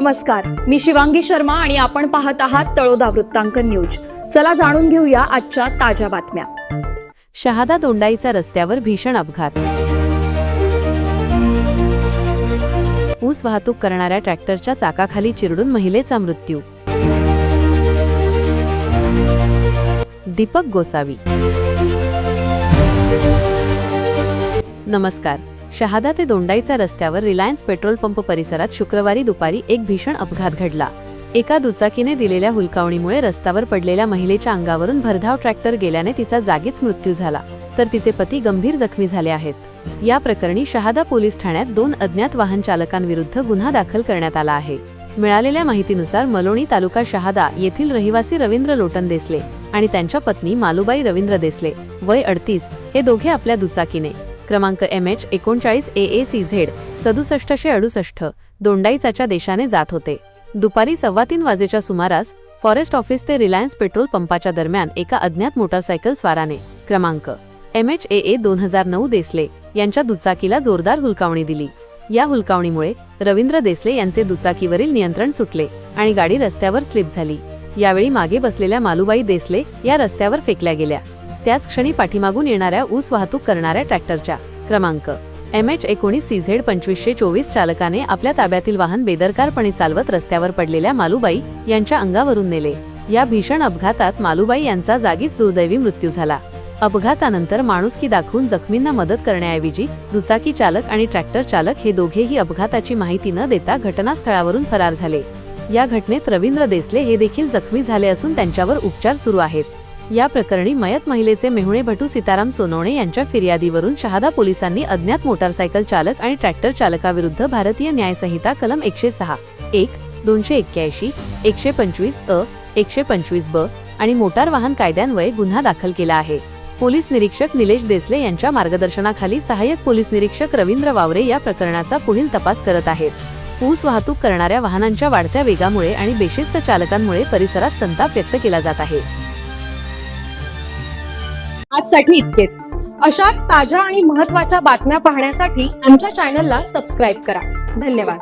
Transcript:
नमस्कार. मी शिवांगी शर्मा आणि आपण पाहत आहात तळोदा वृत्तांकन न्यूज. चला जाणून घेऊया आजच्या ताज्या बातम्या. शहादा दोंडाईचा रस्त्यावर भीषण अपघात. ऊस वाहतूक करणाऱ्या ट्रॅक्टरच्या चाकाखाली चिरडून महिलेचा मृत्यू. दीपक गोसावी. नमस्कार. शहादा ते दोंडाईचा रस्त्यावर रिलायन्स पेट्रोल पंप परिसरात शुक्रवारी दुपारी एक भीषण अपघात घडला. एका दुचाकीने दिलेल्या हुलकावणीमुळे रस्त्यावर पडलेल्या महिलेच्या अंगावरून भरधाव ट्रॅक्टर गेल्याने तिचा जागीच मृत्यू झाला. तर तिचे पती गंभीर जखमी झाले आहेत. या प्रकरणी शहादा पोलीस ठाण्यात दोन अज्ञात वाहन चालकांविरुद्ध गुन्हा दाखल करण्यात आला आहे. मिळालेल्या माहितीनुसार मलोणी तालुका शहादा येथील रहिवासी रवींद्र लोटन देसले आणि त्यांच्या पत्नी मालुबाई रवींद्र देसले वय अडतीस हे दोघे आपल्या दुचाकीने. क्रमांक एम एच एकोणचाळीस ए ए सी झेड सदुसष्टशे अडुसष्ट दोंडाईचाच्या देशाने जात होते. दुपारी सव्वा तीन वाजेच्या सुमारास फॉरेस्ट ऑफिस ते रिलायन्स पेट्रोल पंपाच्या दरम्यान एका अज्ञात मोटारसायकल स्वाराने क्रमांक एम एच ए ए दोन हजार नऊ देसले यांच्या दुचाकीला जोरदार हुलकावणी दिली. या हुलकावणीमुळे रवींद्र देसले यांचे दुचाकीवरील नियंत्रण सुटले आणि गाडी रस्त्यावर स्लिप झाली. यावेळी मागे बसलेल्या मालुबाई देसले या रस्त्यावर फेकल्या गेल्या. त्याच क्षणी पाठीमागून येणाऱ्या ऊस वाहतूक करणाऱ्या ट्रॅक्टरच्या. क्रमांक. एम एच एकोणीस सी झेड पंचवीसशे चोवीस चालकाने आपल्या ताब्यातील वाहन बेदरकारपणे चालवत रस्त्यावर पडलेल्या मालुबाई यांच्या अंगावरून नेले. या भीषण अपघातात मालुबाई यांचा जागीच दुर्दैवी मृत्यू झाला. अपघातानंतर माणुसकी दाखवून जखमींना मदत करण्याऐवजी दुचाकी चालक आणि ट्रॅक्टर चालक हे दोघेही अपघाताची माहिती न देता घटनास्थळावरून फरार झाले. या घटनेत रवींद्र देसले हे देखील जखमी झाले असून त्यांच्यावर उपचार सुरू आहेत. या प्रकरणी मयत महिलेचे मेहुणे भटू सीताराम सोनवणे यांच्या फिर्यादीवरून शहादा पोलिसांनी अज्ञात मोटारसायकल चालक आणि ट्रॅक्टर चालकाविरुद्ध भारतीय न्यायसंहिता कलम एकशे सहा एक दोनशे एक्क्याऐंशी एकशे पंचवीस अ एकशे पंचवीस ब आणि मोटार वाहन कायद्यान्वये गुन्हा दाखल केला आहे. पोलीस निरीक्षक निलेश देसले यांच्या मार्गदर्शनाखाली सहाय्यक पोलीस निरीक्षक रवींद्र वावरे या प्रकरणाचा पुढील तपास करत आहेत. ऊस वाहतूक करणाऱ्या वाहनांच्या वाढत्या वेगामुळे आणि बेशिस्त चालकांमुळे परिसरात संताप व्यक्त केला जात आहे. आजसाठी इतकेच. अशाच ताज्या आणि महत्त्वाच्या बातम्या पाहण्यासाठी आमच्या चॅनलला सबस्क्राईब करा. धन्यवाद.